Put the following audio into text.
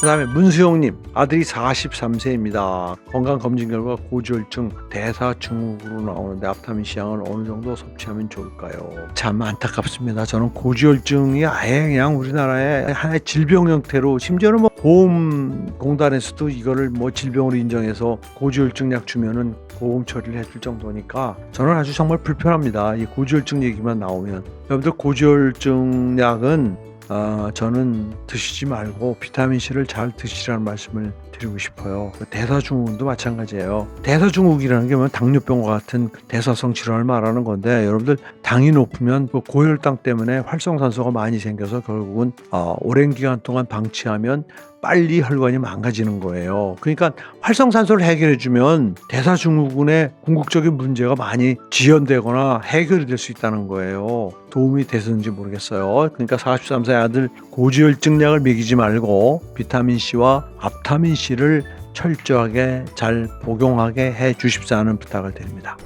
그 다음에 문수영님 아들이 43세입니다. 건강 검진 결과 고지혈증 대사증후군으로 나오는데 앞타민 C양을 어느 정도 섭취하면 좋을까요? 참 안타깝습니다. 저는 고지혈증이 아예 그냥 우리나라의 하나의 질병 형태로 심지어는 뭐 보험공단에서도 이거를 뭐 질병으로 인정해서 고지혈증 약 주면은 보험 처리를 해줄 정도니까 저는 아주 정말 불편합니다. 이 고지혈증 얘기만 나오면 여러분들 고지혈증 약은 아, 저는 드시지 말고 비타민 C를 잘 드시라는 말씀을 드리고 싶어요. 그 대사증후군도 마찬가지예요. 대사증후군이라는 게 뭐 당뇨병과 같은 대사성 질환을 말하는 건데 여러분들 당이 높으면 그 고혈당 때문에 활성산소가 많이 생겨서 결국은 어, 오랜 기간 동안 방치하면 빨리 혈관이 망가지는 거예요. 그러니까 활성산소를 해결해 주면 대사증후군의 궁극적인 문제가 많이 지연되거나 해결이 될 수 있다는 거예요. 도움이 됐는지 모르겠어요. 그러니까 43세 아들 고지혈증 약을 먹이지 말고 비타민 C와 앞타민 C를 철저하게 잘 복용하게 해 주십사는 부탁을 드립니다.